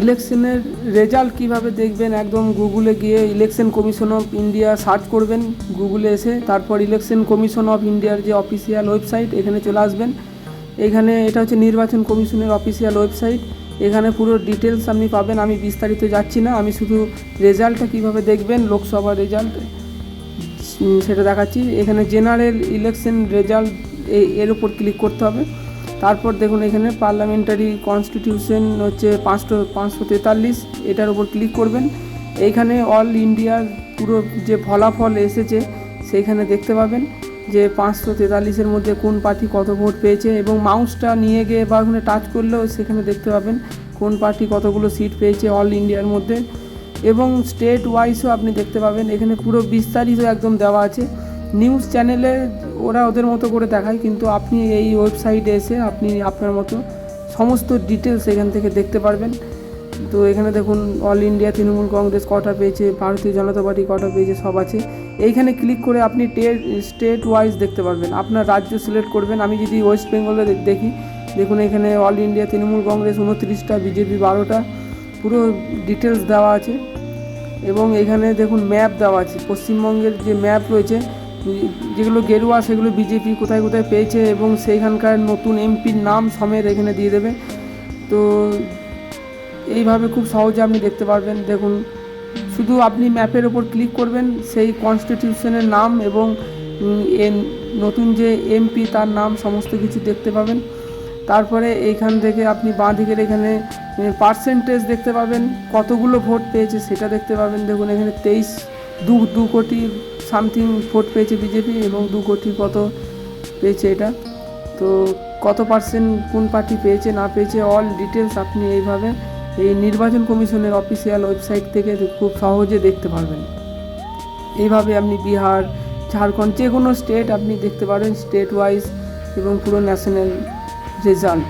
ইলেকশনের রেজাল্ট কীভাবে দেখবেন? একদম গুগলে গিয়ে election commission of India search করবেন, গুগলে এসে তারপর ইলেকশন কমিশন অফ ইন্ডিয়ার যে অফিসিয়াল ওয়েবসাইট, এখানে চলে আসবেন। এখানে এটা হচ্ছে নির্বাচন কমিশনের অফিসিয়াল ওয়েবসাইট। এখানে পুরো ডিটেলস আপনি পাবেন, আমি বিস্তারিত যাচ্ছি না, আমি শুধু রেজাল্টটা কীভাবে দেখবেন, লোকসভা রেজাল্ট সেটা দেখাচ্ছি। এখানে জেনারেল ইলেকশন রেজাল্ট এর উপর ক্লিক করতে হবে। তারপর দেখুন এখানে পার্লামেন্টারি কনস্টিটিউশন হচ্ছে পাঁচশো পাঁচশো তেতাল্লিশ, এটার উপর ক্লিক করবেন। এইখানে অল ইন্ডিয়ার পুরো যে ফলাফল এসেছে, সেইখানে দেখতে পাবেন যে পাঁচশো তেতাল্লিশের মধ্যে কোন পার্টি কত ভোট পেয়েছে এবং মাউসটা নিয়ে গিয়ে বা ওখানে টাচ করলেও সেখানে দেখতে পাবেন কোন পার্টি কতগুলো সিট পেয়েছে অল ইন্ডিয়ার মধ্যে। এবং স্টেট ওয়াইজও আপনি দেখতে পাবেন, এখানে পুরো বিস্তারিত একদম দেওয়া আছে। নিউজ চ্যানেলে ওরা ওদের মতো করে দেখায়, কিন্তু আপনি এই ওয়েবসাইটে এসে আপনি আপনার মতো সমস্ত ডিটেলস এখান থেকে দেখতে পারবেন। তো এখানে দেখুন অল ইন্ডিয়া তৃণমূল কংগ্রেস কটা পেয়েছে, ভারতীয় জনতা পার্টি কটা পেয়েছে, সব আছে। এইখানে ক্লিক করে আপনি স্টেট ওয়াইজ দেখতে পারবেন। আপনার রাজ্য সিলেক্ট করবেন। আমি যদি ওয়েস্ট বেঙ্গলে দেখি, দেখুন এখানে অল ইন্ডিয়া তৃণমূল কংগ্রেস উনত্রিশটা বিজেপি বারোটা, পুরো ডিটেলস দেওয়া আছে। এবং এখানে দেখুন ম্যাপ দেওয়া আছে। পশ্চিমবঙ্গের যে ম্যাপ রয়েছে যেগুলো গেরুয়া, সেগুলো বিজেপি কোথায় কোথায় পেয়েছে এবং সেইখানকার নতুন এমপির নাম সমেত এখানে দিয়ে দেবে। তো এইভাবে খুব সহজে আপনি দেখতে পারবেন। দেখুন, শুধু আপনি ম্যাপের ওপর ক্লিক করবেন সেই কনস্টিটিউশনের নাম এবং নতুন যে এমপি তার নাম সমস্ত কিছু দেখতে পাবেন। তারপরে এইখান থেকে আপনি বাঁ দিকের এখানে পার্সেন্টেজ দেখতে পাবেন। কতগুলো ভোট পেয়েছে সেটা দেখতে পাবেন। দেখুন, এখানে তেইশ, দু দু কোটি সামথিং ভোট পেয়েছে বিজেপি এবং দু কোটি কত পেয়েছে এটা। তো কত পার্সেন্ট কোন পার্টি পেয়েছে, না পেয়েছে অল ডিটেলস আপনি এইভাবে এই নির্বাচন কমিশনের অফিসিয়াল ওয়েবসাইট থেকে খুব সহজে দেখতে পারবেন। এইভাবে আপনি বিহার, ঝাড়খণ্ড যে কোনো স্টেট আপনি দেখতে পারেন স্টেট ওয়াইজ এবং পুরো ন্যাশনাল রেজাল্ট